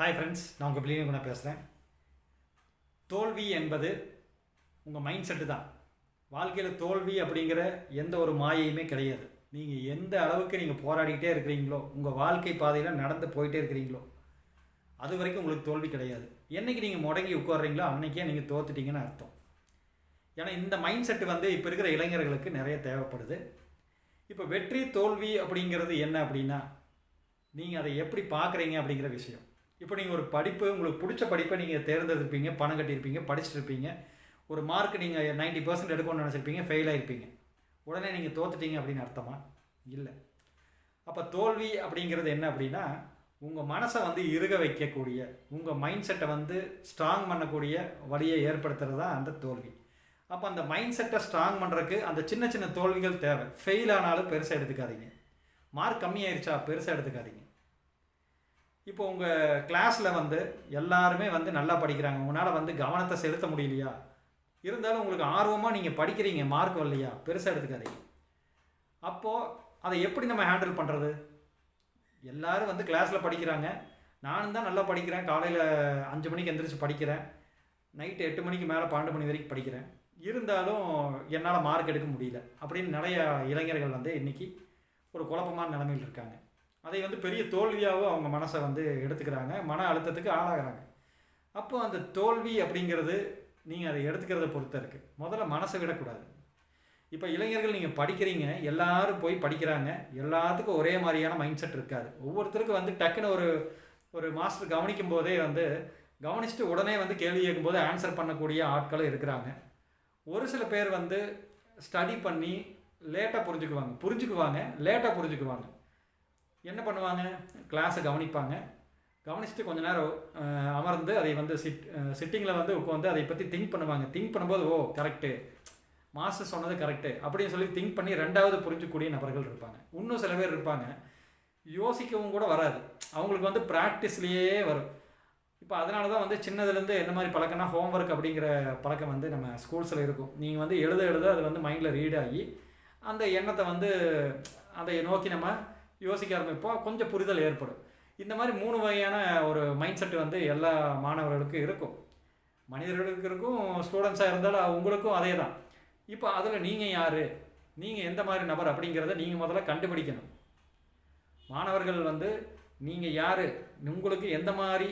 Hi friends நான் உங்கள் பிள்ளைங்க கூட பேசுகிறேன் தோல்வி என்பது உங்கள் மைண்ட் செட்டு தான். வாழ்க்கையில் தோல்வி அப்படிங்கிற எந்த ஒரு மாயையுமே கிடையாது. நீங்கள் எந்த அளவுக்கு நீங்கள் போராடிக்கிட்டே இருக்கிறீங்களோ உங்கள் வாழ்க்கை பாதையில் நடந்து போயிட்டே இருக்கிறீங்களோ அது வரைக்கும் உங்களுக்கு தோல்வி கிடையாது. என்னைக்கு நீங்கள் முடங்கி உட்காடுறீங்களோ அன்றைக்கே நீங்கள் தோத்துட்டீங்கன்னு அர்த்தம். ஏன்னா இந்த மைண்ட் செட்டு வந்து இப்போ இருக்கிற இளைஞர்களுக்கு நிறைய தேவைப்படுது. இப்போ வெற்றி தோல்வி அப்படிங்கிறது என்ன அப்படின்னா நீங்கள் அதை எப்படி பார்க்குறீங்க அப்படிங்கிற விஷயம். இப்போ நீங்கள் ஒரு படிப்பு உங்களுக்கு பிடிச்ச படிப்பை நீங்கள் தேர்ந்தெடுப்பீங்க பணம் கட்டியிருப்பீங்க படிச்சுட்டு ஒரு மார்க் நீங்கள் 90% பர்சன்ட் எடுக்கணும்னு நினச்சிருப்பீங்க ஃபெயில் ஆகிருப்பீங்க உடனே நீங்கள் தோத்துட்டீங்க அப்படின்னு அர்த்தமா? இல்லை. அப்போ தோல்வி அப்படிங்கிறது என்ன அப்படின்னா உங்கள் மனசை வந்து இறுக வைக்கக்கூடிய உங்கள் மைண்ட் செட்டை வந்து ஸ்ட்ராங் பண்ணக்கூடிய வழியை ஏற்படுத்துறது தான் அந்த தோல்வி. அப்போ அந்த மைண்ட் செட்டை ஸ்ட்ராங் பண்ணுறதுக்கு அந்த சின்ன சின்ன தோல்விகள் தேவை. ஃபெயில் ஆனாலும் பெருசாக எடுத்துக்காதீங்க. மார்க் கம்மியாயிருச்சா பெருசாக எடுத்துக்காதீங்க. இப்போ உங்கள் கிளாஸில் வந்து எல்லாருமே வந்து நல்லா படிக்கிறாங்க. உங்களால் வந்து கவனத்தை செலுத்த முடியலையா? இருந்தாலும் உங்களுக்கு ஆர்வமாக நீங்கள் படிக்கிறீங்க. மார்க் வரலையா? பெருசாக எடுத்துக்காதீங்க. அப்போது அதை எப்படி நம்ம ஹேண்டில் பண்ணுறது எல்லோரும் வந்து கிளாஸில் படிக்கிறாங்க. நானும் தான் நல்லா படிக்கிறேன். காலையில் அஞ்சு மணிக்கு எந்திரிச்சு படிக்கிறேன். நைட்டு எட்டு மணிக்கு மேலே பன்னெண்டு மணி வரைக்கும் படிக்கிறேன். இருந்தாலும் என்னால் மார்க் எடுக்க முடியல. அப்படின்னு நிறைய இளைஞர்கள் வந்து இன்றைக்கி ஒரு குழப்பமான நிலைமையில் இருக்காங்க. அதை வந்து பெரிய தோல்வியாகவும் அவங்க மனசை வந்து எடுத்துக்கிறாங்க. மன அழுத்தத்துக்கு ஆளாகிறாங்க. அப்போ அந்த தோல்வி அப்படிங்கிறது நீங்கள் அதை எடுத்துக்கிறத பொறுத்த இருக்குது முதல்ல மனசை விடக்கூடாது. இப்போ இளைஞர்கள் நீங்கள் படிக்கிறீங்க எல்லாரும் போய் படிக்கிறாங்க. எல்லாத்துக்கும் ஒரே மாதிரியான மைண்ட் செட் இருக்காது. ஒவ்வொருத்தருக்கும் வந்து டக்குன்னு ஒரு ஒரு மாஸ்டர் கவனிக்கும் போதே வந்து கவனிச்சுட்டு உடனே வந்து கேள்வி கேட்கும்போது ஆன்சர் பண்ணக்கூடிய ஆட்களும் இருக்கிறாங்க. ஒரு சில பேர் வந்து ஸ்டடி பண்ணி லேட்டாக புரிஞ்சுக்குவாங்க. புரிஞ்சுக்குவாங்க. லேட்டாக புரிஞ்சுக்குவாங்க. என்ன பண்ணுவாங்க? கிளாஸை கவனிப்பாங்க. கவனிச்சுட்டு கொஞ்ச நேரம் அமர்ந்து அதை வந்து சிட் சிட்டிங்கில் வந்து உட்காந்து அதை பற்றி திங்க் பண்ணுவாங்க. திங்க் பண்ணும்போது ஓ கரெக்டு மாஸ்டர் சொன்னது கரெக்டு அப்படின்னு சொல்லி திங்க் பண்ணி ரெண்டாவது புரிஞ்சக்கூடிய நபர்கள் இருப்பாங்க. இன்னும் சில பேர் இருப்பாங்க. யோசிக்கவும் கூட வராது. அவங்களுக்கு வந்து ப்ராக்டிஸ்லேயே வரும். இப்போ அதனால தான் வந்து சின்னதுலேருந்து என்ன மாதிரி பழக்கம்னா ஹோம்ஒர்க் அப்படிங்கிற பழக்கம் வந்து நம்ம ஸ்கூல்ஸில் இருக்கும். நீங்கள் வந்து எழுத எழுத அது வந்து மைண்டில் ரீட் ஆகி அந்த எண்ணத்தை வந்து அதை நோக்கி நம்ம யோசிக்க ஆரம்பிப்போம். கொஞ்சம் புரிதல் ஏற்படும். இந்த மாதிரி மூணு வகையான ஒரு மைண்ட் செட் வந்து எல்லா மாணவர்களுக்கும் இருக்கும். மனிதர்களுக்கு இருக்கும் ஸ்டூடெண்ட்ஸாக இருந்தாலும் உங்களுக்கும் அதே தான் இப்போ அதில் நீங்கள் யார்? நீங்கள் எந்த மாதிரி நபர் அப்படிங்கிறத நீங்கள் முதல்ல கண்டுபிடிக்கணும். மாணவர்கள் வந்து நீங்கள் யார்? உங்களுக்கு எந்த மாதிரி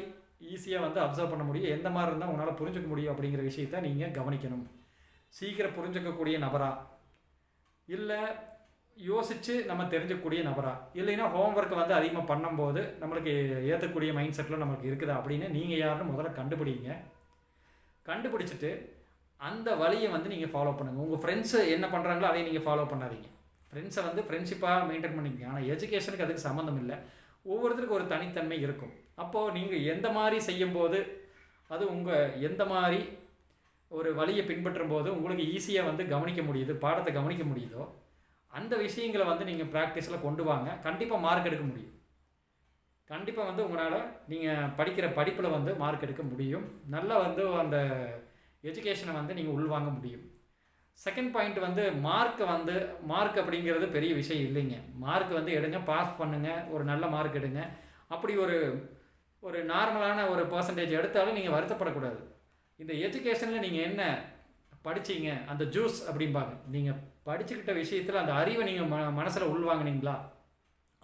ஈஸியாக வந்து அப்சர்வ் பண்ண முடியும்? எந்த மாதிரி இருந்தால் உங்களால் புரிஞ்சுக்க முடியும் அப்படிங்கிற விஷயத்த நீங்கள் கவனிக்கணும். சீக்கிரம் புரிஞ்சுக்கக்கூடிய நபரா? இல்லை யோசித்து நம்ம தெரிஞ்சக்கூடிய நபரா? இல்லைன்னா ஹோம்ஒர்க்கை வந்து அதிகமாக பண்ணும்போது நம்மளுக்கு ஏற்றக்கூடிய மைண்ட் செட்டில் நமக்கு இருக்குதா அப்படின்னு நீங்கள் யாருன்னு முதல்ல கண்டுபிடிங்க. கண்டுபிடிச்சிட்டு அந்த வழியை வந்து நீங்கள் ஃபாலோ பண்ணுங்கள் உங்கள் ஃப்ரெண்ட்ஸு என்ன பண்ணுறாங்களோ அதை நீங்கள் ஃபாலோ பண்ணாதீங்க. ஃப்ரெண்ட்ஸை வந்து ஃப்ரெண்ட்ஷிப்பாக மெயின்டைன் பண்ணிக்கங்க. ஆனால் எஜுகேஷனுக்கு அதுக்கு சம்மந்தம் இல்லை. ஒவ்வொருத்தருக்கும் ஒரு தனித்தன்மை இருக்கும். அப்போது நீங்கள் எந்த மாதிரி செய்யும்போது அது உங்கள் எந்த மாதிரி ஒரு வழியை பின்பற்றும் போது உங்களுக்கு ஈஸியாக வந்து கவனிக்க முடியுது பாடத்தை கவனிக்க முடியுதோ அந்த விஷயங்களை வந்து நீங்கள் ப்ராக்டிஸில் கொண்டு வாங்க. கண்டிப்பாக மார்க் எடுக்க முடியும். கண்டிப்பாக வந்து உங்களால் நீங்கள் படிக்கிற படிப்பில் வந்து மார்க் எடுக்க முடியும். நல்லா வந்து அந்த எஜுகேஷனை வந்து நீங்கள் உள்வாங்க முடியும். செகண்ட் பாயிண்ட் வந்து மார்க்கை வந்து மார்க் அப்படிங்கிறது பெரிய விஷயம் இல்லைங்க. மார்க் வந்து எடுங்க பாஸ் பண்ணுங்கள் ஒரு நல்ல மார்க் எடுங்க. அப்படி ஒரு ஒரு நார்மலான ஒரு பர்சன்டேஜ் எடுத்தாலும் நீங்கள் வருத்தப்படக்கூடாது. இந்த எஜுகேஷனில் நீங்கள் என்ன படிச்சீங்க அந்த ஜூஸ் அப்படிம்பாங்க. நீங்கள் படிச்சுக்கிட்ட விஷயத்தில் அந்த அறிவை நீங்கள் ம மனசில் உள்வாங்கினீங்களா?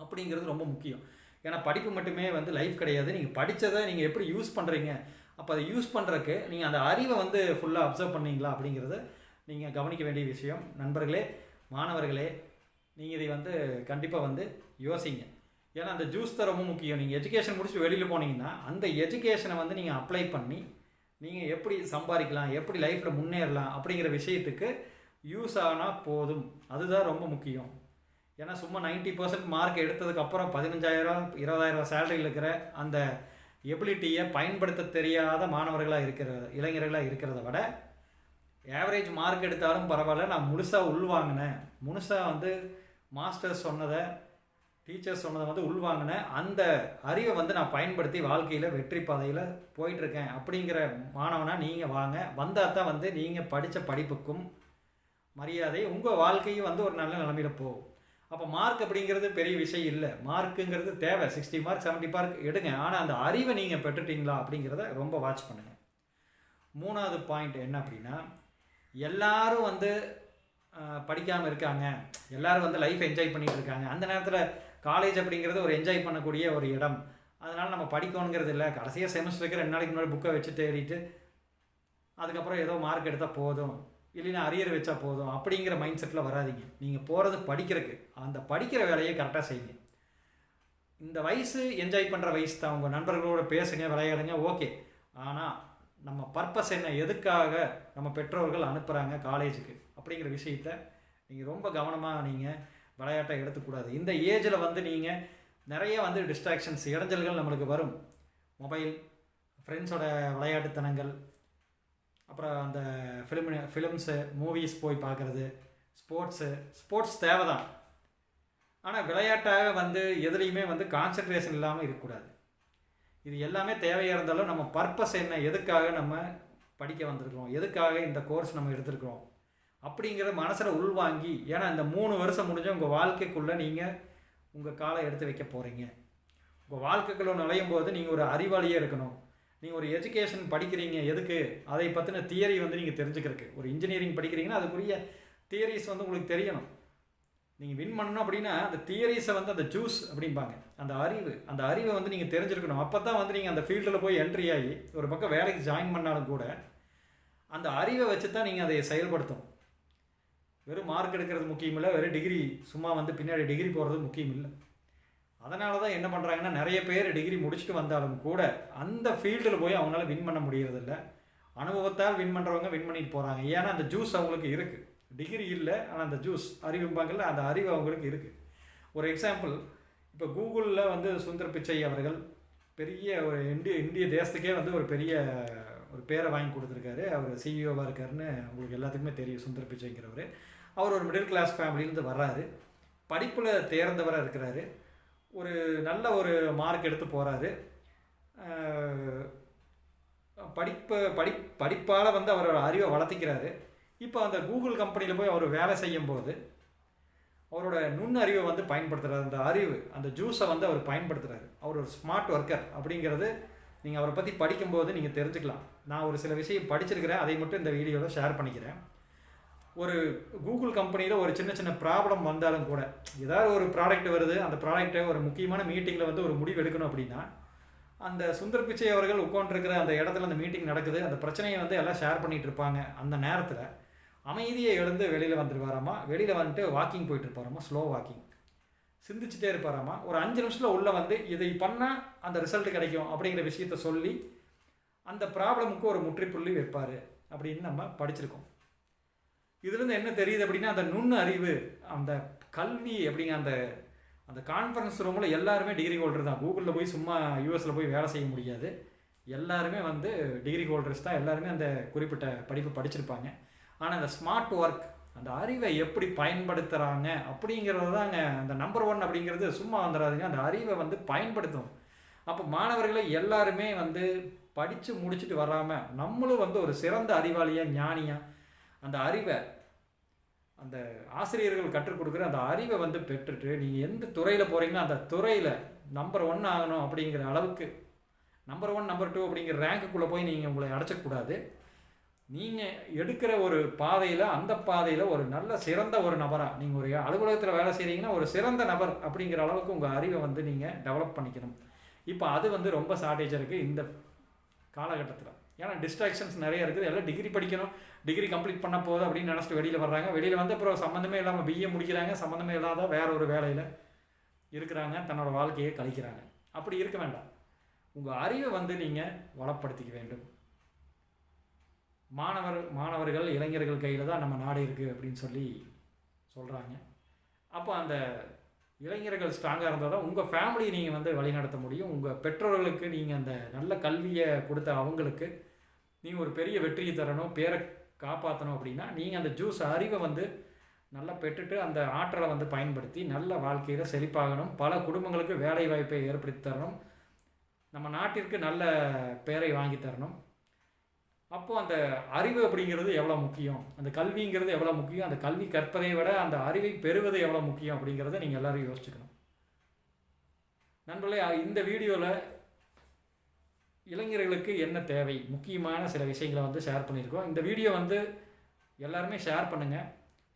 அப்படிங்கிறது ரொம்ப முக்கியம். ஏன்னா படிப்பு மட்டுமே வந்து லைஃப் கிடையாது. நீங்கள் படித்ததை நீங்கள் எப்படி யூஸ் பண்ணுறீங்க அப்போ அதை யூஸ் பண்ணுறக்கு நீங்கள் அந்த அறிவை வந்து ஃபுல்லாக அப்சர்வ் பண்ணீங்களா அப்படிங்கிறத நீங்கள் கவனிக்க வேண்டிய விஷயம். நண்பர்களே மாணவர்களே நீங்கள் இதை வந்து கண்டிப்பாக வந்து யோசிங்க. ஏன்னா அந்த ஜூஸ் தான் ரொம்ப முக்கியம். நீங்கள் எஜுகேஷன் முடிச்சு வெளியில் போனீங்கன்னா அந்த எஜுகேஷனை வந்து நீங்கள் அப்ளை பண்ணி நீங்கள் எப்படி சம்பாதிக்கலாம் எப்படி லைஃப்பில் முன்னேறலாம் அப்படிங்கிற விஷயத்துக்கு யூஸ் ஆனால் போதும். அதுதான் ரொம்ப முக்கியம். ஏன்னா சும்மா 90% பர்சன்ட் மார்க் எடுத்ததுக்கப்புறம் பதினஞ்சாயிரம் இருபதாயிரம் சேலரியில் இருக்கிற அந்த எபிலிட்டியை பயன்படுத்த தெரியாத மாணவர்களாக இருக்கிற இளைஞர்களாக இருக்கிறத விட ஆவரேஜ் மார்க் எடுத்தாலும் பரவாயில்ல. நான் முழுசாக உள்வாங்கினேன். முழுசாக வந்து மாஸ்டர்ஸ் சொன்னதை டீச்சர்ஸ் சொன்னதை வந்து உள்வாங்கினேன். அந்த அறிவை வந்து நான் பயன்படுத்தி வாழ்க்கையில் வெற்றி பாதையில் போயிட்டுருக்கேன். அப்படிங்கிற மாணவனாக நீங்கள் வாங்க. வந்தால் தான் வந்து நீங்கள் படித்த படிப்புக்கும் மரியாதை உங்கள் வாழ்க்கையும் வந்து ஒரு நல்ல நிலமையில போகும். அப்போ மார்க் அப்படிங்கிறது பெரிய விஷயம் இல்லை. மார்க்குங்கிறது தேவை. சிக்ஸ்டி மார்க் செவன்ட்டி மார்க் எடுங்க. ஆனால் அந்த அறிவை நீங்கள் பெற்றுட்டீங்களா அப்படிங்கிறத ரொம்ப வாட்ச் பண்ணுங்கள் மூணாவது பாயிண்ட் என்ன அப்படின்னா எல்லாரும் வந்து படிக்காமல் இருக்காங்க. எல்லோரும் வந்து லைஃப் என்ஜாய் பண்ணிகிட்டு இருக்காங்க. அந்த நேரத்தில் காலேஜ் அப்படிங்கிறது ஒரு என்ஜாய் பண்ணக்கூடிய ஒரு இடம். அதனால் நம்ம படிக்கணுங்கிறது இல்லை. கடைசியாக செமஸ்டருக்கு ரெண்டு நாளைக்கு முன்னாடி புக்கை வச்சு தேடிட்டு அதுக்கப்புறம் ஏதோ மார்க் எடுத்தால் போதும். இல்லைன்னா அரியர் வச்சா போதும். அப்படிங்கிற மைண்ட் செட்டில் வராதிங்க. நீங்கள் போகிறது படிக்கிறதுக்கு. அந்த படிக்கிற வேலையை கரெக்டாக செய்யுங்க. இந்த வயசு என்ஜாய் பண்ணுற வயசு தான். உங்கள் நண்பர்களோட பேசுங்க விளையாடுங்க ஓகே ஆனால் நம்ம பர்பஸ் என்ன எதுக்காக நம்ம பெற்றோர்கள் அனுப்புகிறாங்க காலேஜுக்கு அப்படிங்கிற விஷயத்த நீங்கள் ரொம்ப கவனமாக நீங்கள் விளையாட்டை எடுத்துக்கூடாது. இந்த ஏஜில் வந்து நீங்கள் நிறைய வந்து டிஸ்ட்ராக்ஷன்ஸ் இடைஞ்சல்கள் நம்மளுக்கு வரும். மொபைல் ஃப்ரெண்ட்ஸோட விளையாட்டுத்தனங்கள் அப்புறம் அந்த ஃபிலிம் ஃபிலிம்ஸு மூவிஸ் போய் பார்க்குறது ஸ்போர்ட்ஸு ஸ்போர்ட்ஸ் தேவை தான் ஆனால் விளையாட்டாக வந்து எதுலேயுமே வந்து கான்சன்ட்ரேஷன் இல்லாமல் இருக்கக்கூடாது. இது எல்லாமே தேவையாக இருந்தாலும் நம்ம பர்பஸ் என்ன எதுக்காக நம்ம படிக்க வந்திருக்கிறோம் எதுக்காக இந்த கோர்ஸ் நம்ம எடுத்திருக்கிறோம் அப்படிங்கிற மனசில் உள்வாங்கி ஏன்னா இந்த மூணு வருஷம் முடிஞ்ச உங்கள் வாழ்க்கைக்குள்ளே நீங்கள் உங்கள் காலை எடுத்து வைக்க போகிறீங்க உங்கள் வாழ்க்கைக்குள்ளே நுழையும் போது நீங்கள் ஒரு அறிவாளியே இருக்கணும். நீங்கள் ஒரு எஜுகேஷன் படிக்கிறீங்க எதுக்கு? அதை பற்றின தியரி வந்து நீங்கள் தெரிஞ்சுக்கிறதுக்கு. ஒரு இன்ஜினியரிங் படிக்கிறீங்கன்னா அதுக்குரிய தியரிஸ் வந்து உங்களுக்கு தெரியணும். நீங்கள் வின் பண்ணணும் அப்படின்னா அந்த தியரிஸை வந்து அந்த ஜூஸ் அப்படிம்பாங்க. அந்த அறிவு அந்த அறிவை வந்து நீங்கள் தெரிஞ்சிருக்கணும். அப்போ தான் வந்து நீங்கள் அந்த ஃபீல்டில் போய் என்ட்ரி ஆகி ஒரு பக்கம் வேலைக்கு ஜாயின் பண்ணாலும் கூட அந்த அறிவை வச்சு தான் நீங்கள் அதை செயல்படுத்தணும். வெறும் மார்க் எடுக்கிறது முக்கியம் இல்லை வெறும் டிகிரி சும்மா வந்து பின்னாடி டிகிரி போகிறது முக்கியம் இல்லை. அதனால தான் என்ன பண்ணுறாங்கன்னா நிறைய பேர் டிகிரி முடிச்சுட்டு வந்தாலும் கூட அந்த ஃபீல்டில் போய் அவங்களால வின் பண்ண முடியறதில்ல அனுபவத்தால் வின் பண்ணுறவங்க வின் பண்ணிட்டு போகிறாங்க ஏன்னா அந்த ஜூஸ் அவங்களுக்கு இருக்குது டிகிரி இல்லை ஆனால் அந்த ஜூஸ் அறிவும்பாங்கல்ல அந்த அறிவு அவங்களுக்கு இருக்குது ஒரு எக்ஸாம்பிள் இப்போ கூகுளில் வந்து சுந்தர் பிச்சை அவர்கள் பெரிய ஒரு இந்திய இந்திய தேசத்துக்கே வந்து ஒரு பெரிய ஒரு பேரை வாங்கி கொடுத்துருக்காரு. அவர் சிஇஓவாக இருக்காருன்னு உங்களுக்கு எல்லாத்துக்குமே தெரியும் சுந்தர் பிச்சைங்கிறவர். அவர் ஒரு மிடில் கிளாஸ் ஃபேமிலியிலேருந்து வர்றாரு. படிப்பில் தேர்ந்தவராக இருக்கிறாரு. ஒரு நல்ல ஒரு மார்க் எடுத்து போகிறாரு படிப்பை படி படிப்பால் வந்து அவரோட அறிவை வளர்த்திக்கிறாரு. இப்போ அந்த கூகுள் கம்பெனியில் போய் அவர் வேலை செய்யும் போது அவரோட நுண்ணறிவை வந்து பயன்படுத்துகிறார் அந்த அறிவு அந்த ஜூஸை வந்து அவர் பயன்படுத்துகிறாரு அவர் ஒரு ஸ்மார்ட் ஒர்க்கர் அப்படிங்கிறது நீங்கள் அவரை பற்றி படிக்கும்போது நீங்கள் தெரிஞ்சுக்கலாம். நான் ஒரு சில விஷயம் படிச்சிருக்கிறேன். அதை மட்டும் இந்த வீடியோவில் ஷேர் பண்ணிக்கிறேன். ஒரு கூகுள் கம்பெனியில் ஒரு சின்ன சின்ன ப்ராப்ளம் வந்தாலும் கூட ஏதாவது ஒரு ப்ராடக்ட் வருது அந்த ப்ராடக்ட்டை ஒரு முக்கியமான மீட்டிங்கில் வந்து ஒரு முடிவு எடுக்கணும் அப்படின்னா அந்த சுந்தர் பிச்சை அவர்கள் உட்காந்துருக்கிற அந்த இடத்துல அந்த மீட்டிங் நடக்குது. அந்த பிரச்சனையை வந்து எல்லாம் ஷேர் பண்ணிகிட்டு இருப்பாங்க. அந்த நேரத்தில் அமைதியை எழுந்து வெளியில் வந்துருவாராமா? வெளியில் வந்துட்டு வாக்கிங் போயிட்டு இருப்பாராமா? Slow walking சிந்திச்சுட்டே இருப்பாராமா? ஒரு அஞ்சு நிமிஷத்தில் உள்ளே வந்து இதை பண்ணால் அந்த ரிசல்ட் கிடைக்கும் அப்படிங்கிற விஷயத்த சொல்லி அந்த ப்ராப்ளமுக்கு ஒரு முற்றுப்புள்ளி வைப்பார் அப்படின்னு நம்ம படிச்சிருக்கோம். இதுலேருந்து என்ன தெரியுது அப்படின்னா அந்த நுண் அறிவு அந்த கல்வி அப்படிங்கிற அந்த அந்த கான்ஃபரன்ஸ் ரூமில் எல்லாருமே டிகிரி ஹோல்டர் தான். கூகுளில் போய் சும்மா யூஎஸில் போய் வேலை செய்ய முடியாது. எல்லாருமே வந்து டிகிரி ஹோல்டர்ஸ் தான். எல்லாருமே அந்த குறிப்பிட்ட படிப்பு படிச்சிருப்பாங்க. ஆனால் அந்த ஸ்மார்ட் ஒர்க் அந்த அறிவை எப்படி பயன்படுத்துகிறாங்க அப்படிங்கிறது தாங்க அந்த நம்பர் ஒன் அப்படிங்கிறது. சும்மா வந்துடாதுங்க அந்த அறிவை வந்து பயன்படுத்தும். அப்போ மாணவர்களை எல்லாருமே வந்து படித்து முடிச்சுட்டு வராமல் நம்மளும் வந்து ஒரு சிறந்த அறிவாளியாக ஞானியாக அந்த அறிவை அந்த ஆசிரியர்கள் கற்றுக் கொடுக்குற அந்த அறிவை வந்து பெற்றுட்டு நீங்கள் எந்த துறையில் போகிறீங்களோ அந்த துறையில் நம்பர் ஒன் ஆகணும் அப்படிங்கிற அளவுக்கு நம்பர் ஒன் நம்பர் டூ அப்படிங்கிற ரேங்க்குள்ளே போய் நீங்கள் உங்களை அடைச்சக்கூடாது. நீங்கள் எடுக்கிற ஒரு பாதையில் அந்த பாதையில் ஒரு நல்ல சிறந்த ஒரு நபராக நீங்கள் ஒரு அலுவலகத்தில் வேலை செய்கிறீங்கன்னா ஒரு சிறந்த நபர் அப்படிங்கிற அளவுக்கு உங்கள் அறிவை வந்து நீங்கள் டெவலப் பண்ணிக்கணும். இப்போ அது வந்து ரொம்ப ஷார்ட்டேஜ் இருக்குது இந்த காலகட்டத்தில். ஏன்னா டிஸ்ட்ராக்ஷன்ஸ் நிறைய இருக்குது. எல்லாம் டிகிரி படிக்கணும். டிகிரி கம்ப்ளீட் பண்ண போதும் அப்படின்னு நினச்சிட்டு வெளியில் வர்றாங்க. வெளியில் வந்து அப்புறம் சம்மந்தமே இல்லாமல் பிஏ முடிக்கிறாங்க. சம்மந்தமே இல்லாத வேற ஒரு வேலையில் இருக்கிறாங்க. தன்னோட வாழ்க்கையை கழிக்கிறாங்க. அப்படி இருக்க வேண்டாம். உங்கள் அறிவை வந்து நீங்கள் வளப்படுத்திக்க வேண்டும். மாணவர் மாணவர்கள் இளைஞர்கள் கையில் தான் நம்ம நாடு இருக்குது அப்படின்னு சொல்லி சொல்கிறாங்க அப்போ அந்த இளைஞர்கள் ஸ்ட்ராங்காக இருந்தால் தான் உங்கள் ஃபேமிலியை நீங்கள் வந்து வழிநடத்த முடியும். உங்கள் பெற்றோர்களுக்கு நீங்கள் அந்த நல்ல கல்வியை கொடுத்த அவங்களுக்கு நீங்கள் ஒரு பெரிய வெற்றியை தரணும் பேரை காப்பாற்றணும் அப்படின்னா நீங்கள் அந்த ஜூஸ் அறிவை வந்து நல்லா பெற்றுட்டு அந்த ஆற்றலை வந்து பயன்படுத்தி நல்ல வாழ்க்கையில் செழிப்பாகணும். பல குடும்பங்களுக்கு வேலை வாய்ப்பை ஏற்படுத்தி தரணும். நம்ம நாட்டிற்கு நல்ல பேரை வாங்கி தரணும். அப்போது அந்த அறிவு அப்படிங்கிறது எவ்வளோ முக்கியம்? அந்த கல்விங்கிறது எவ்வளோ முக்கியம்? அந்த கல்வி கற்பதை விட அந்த அறிவை பெறுவது எவ்வளோ முக்கியம் அப்படிங்கிறத நீங்கள் எல்லோரும் யோசிச்சுக்கணும். நண்பர்களே இந்த வீடியோவில் இளைஞர்களுக்கு என்ன தேவை? முக்கியமான சில விஷயங்களை வந்து ஷேர் பண்ணியிருக்கோம். இந்த வீடியோ வந்து எல்லாருமே ஷேர் பண்ணுங்கள்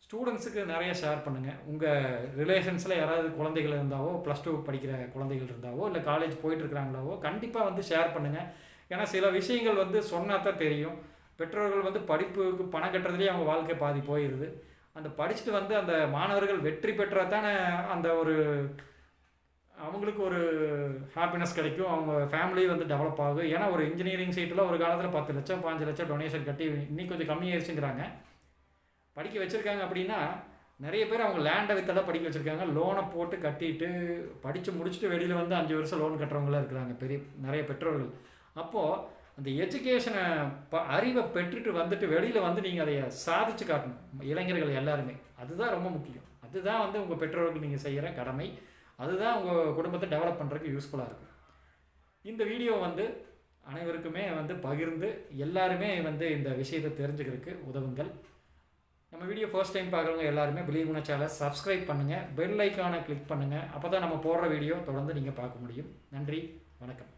ஸ்டூடெண்ட்ஸுக்கு நிறைய ஷேர் பண்ணுங்கள் உங்கள் ரிலேஷன்ஸில் யாராவது குழந்தைகள் இருந்தாவோ ப்ளஸ் டூ படிக்கிற குழந்தைகள் இருந்தாவோ இல்லை காலேஜ் போயிட்டுருக்கிறாங்களாவோ கண்டிப்பாக வந்து ஷேர் பண்ணுங்கள் ஏன்னா சில விஷயங்கள் வந்து சொன்னால் தான் தெரியும். பெற்றோர்கள் வந்து படிப்புக்கு பணம் கட்டுறதுலேயே அவங்க வாழ்க்கை பாதி போயிடுது அந்த படிச்சுட்டு வந்து அந்த மாணவர்கள் வெற்றி பெற்றால் தானே அந்த ஒரு அவங்களுக்கு ஒரு ஹாப்பினஸ் கிடைக்கும். அவங்க ஃபேமிலி வந்து டெவலப் ஆகும் ஏன்னா ஒரு இன்ஜினியரிங் சீட்டில் ஒரு காலத்தில் பத்து லட்சம் பாஞ்சு லட்சம் டொனேஷன் கட்டி இன்னைக்கு கொஞ்சம் கம்மியாயிருச்சுங்கிறாங்க. படிக்க வச்சுருக்காங்க அப்படின்னா நிறைய பேர் அவங்க லேண்டை வித்தெல்லாம் படிக்க வச்சுருக்காங்க. லோனை போட்டு கட்டிட்டு படித்து முடிச்சுட்டு வெளியில் வந்து அஞ்சு வருஷம் லோன் கட்டுறவங்களாம் இருக்கிறாங்க. பெரிய நிறைய பெற்றோர்கள். அப்போது அந்த எஜுகேஷனை ப அறிவை பெற்றுட்டு வந்துட்டு வெளியில் வந்து நீங்கள் அதை சாதிச்சு காட்டணும். இளைஞர்கள் எல்லாருமே. அதுதான் ரொம்ப முக்கியம். அதுதான் வந்து உங்கள் பெற்றோருக்கு நீங்கள் செய்கிற கடமை. அதுதான் உங்கள் குடும்பத்தை டெவலப் பண்ணுறதுக்கு யூஸ்ஃபுல்லாக இருக்கும். இந்த வீடியோ வந்து அனைவருக்குமே வந்து பகிர்ந்து எல்லாருமே வந்து இந்த விஷயத்தை தெரிஞ்சுக்கிறதுக்கு உதவுங்கள். நம்ம வீடியோ ஃபர்ஸ்ட் டைம் பார்க்குறவங்க எல்லாருமே பிலீவ் குண சேனலை சப்ஸ்கிரைப் பண்ணுங்கள் பெல் ஐக்கானை கிளிக் பண்ணுங்கள் அப்போ தான் நம்ம போடுற வீடியோ தொடர்ந்து நீங்கள் பார்க்க முடியும். நன்றி. வணக்கம்.